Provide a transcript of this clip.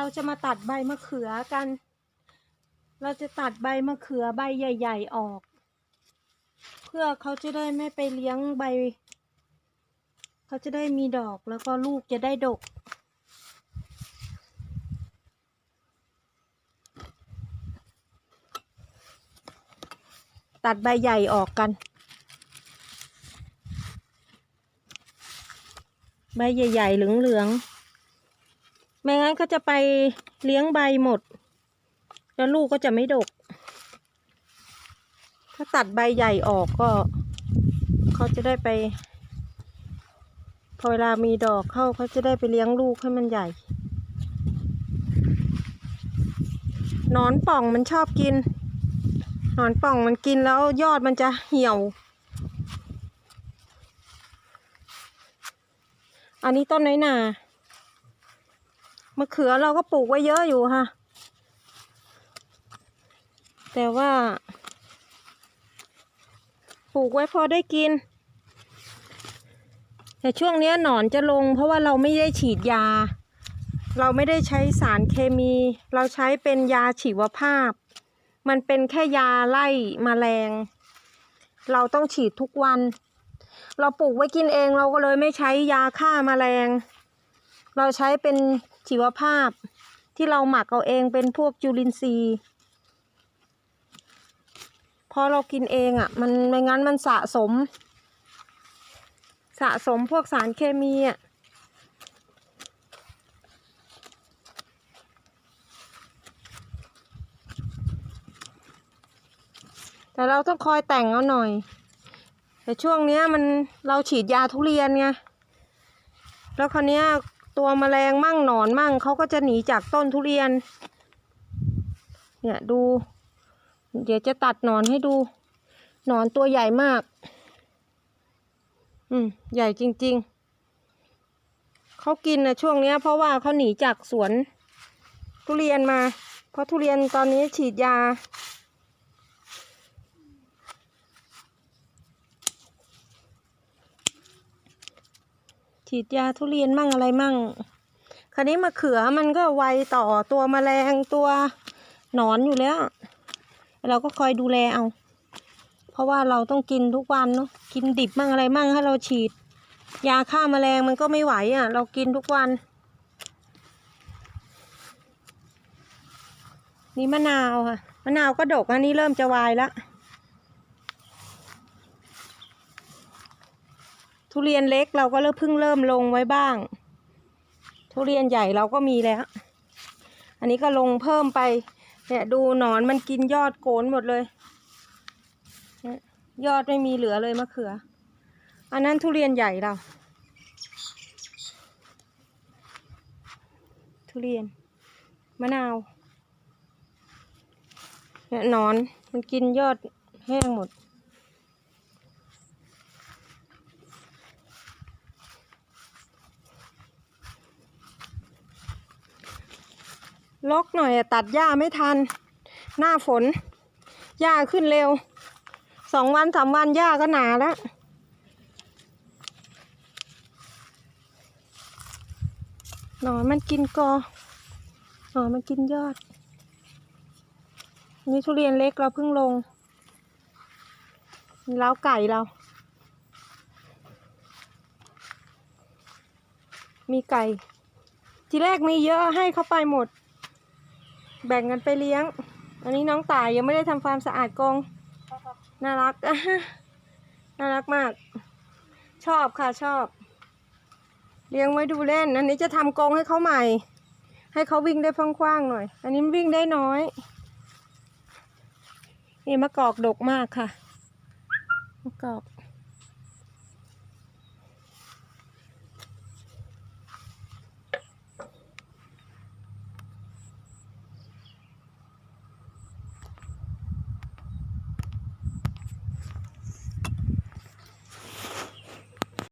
เราจะมาตัดใบมะเขือกัน เราจะตัดใบมะเขือใบใหญ่ ๆออก เพื่อเขาจะได้ไม่ไปเลี้ยงใบ เขาจะได้มีดอกแล้วก็ลูกจะได้ดก ตัดใบใหญ่ออกกัน ใบใหญ่ ๆ เหลือง ๆ ไม่งั้นเขาจะไปเลี้ยงใบหมด แล้วลูกก็จะไม่ดก ถ้าตัดใบใหญ่ออกก็เขาจะได้ไปพอเวลามีดอกเข้าเขาจะได้ไปเลี้ยงลูกให้มันใหญ่หนอนป่องมันชอบกินหนอนป่องมันกินแล้วยอดมันจะเหี่ยว อันนี้ต้นน้อยนา มะเขือเราก็ปลูกไว้เยอะอยู่ค่ะ แต่ว่า ปลูกไว้พอได้กิน แต่ช่วงนี้หนอนจะลง เพราะว่าเราไม่ได้ฉีดยา เราไม่ได้ใช้สารเคมี เราใช้เป็นยาชีวภาพ มันเป็นแค่ยาไล่มแมลง เราต้องฉีดทุกวัน เราปลูกไว้กินเองเราก็เลยไม่ใช้ยาฆ่ามาแมลง เราใช้เป็น ชีวภาพ ที่เราหมักเอาเองเป็นพวกจุลินทรีย์พอเรากินเองอะ่ะ มันไม่งั้นมันสะสม สะสมพวกสารเคมีอะ่ะแต่เราต้องคอยแต่งเอาหน่อย แต่ช่วงเนี้ยมันเราฉีดยาทุเรียนไง แล้วคราวเนี้ย ตัวแมลงมั่งหนอนมั่งเขาก็จะหนีจากต้นทุเรียน เนี่ยดู เดี๋ยวจะตัดหนอนให้ดู หนอนตัวใหญ่มาก อืม ใหญ่จริง ๆ เขากินนะช่วงเนี้ย เพราะว่าเขาหนีจากสวน ทุเรียนมา เพราะทุเรียนตอนนี้ฉีดยา ฉีดยาทุเรียนมั่งอะไรมั่ง คราวนี้มะเขือมันก็ไวต่อตัวแมลงตัวหนอนอยู่แล้ว เราก็คอยดูแลเอา เพราะว่าเราต้องกินทุกวันเนาะกินดิบมั่งอะไรมั่งให้เราฉีด ยาฆ่าแมลงมันก็ไม่ไหวอะ เรากินทุกวัน นี่มะนาวค่ะมะนาวก็ดกอันนี้เริ่มจะวายละ ทุเรียนเล็กเราก็เริ่มเพิ่งเริ่มลงไว้บ้าง ทุเรียนใหญ่เราก็มีแล้ว อันนี้ก็ลงเพิ่มไป เนี่ยดูหนอนมันกินยอดโกนหมดเลยยยอดไม่มีเหลือเลยมะเขือ อันนั้นทุเรียนใหญ่เรา ทุเรียน มะนาวเนี่ยหนอนมันกินยอดแห้งหมด ลกหน่อยอะตัดหญ้าไม่ทัน หน้าฝน หญ้าขึ้นเร็ว สองวันสามวันหญ้าก็หนาแล้ว หนอนมันกินกอ หนอนมันกินยอด นี่ทุเรียนเล็กเราเพิ่งลงนี่ล้าไก่เรา มีไก่ ทีแรกมีเยอะให้เขาไปหมด แบ่งกันไปเลี้ยง อันนี้น้องต่ายยังไม่ได้ทำความสะอาดกรงน่ารักน่ารักมาก ชอบค่ะชอบ เลี้ยงไว้ดูเล่น อันนี้จะทำกรงให้เขาใหม่ ให้เขาวิ่งได้กว้างๆหน่อย อันนี้วิ่งได้น้อย นี่มะกอกดกมากค่ะมะกอก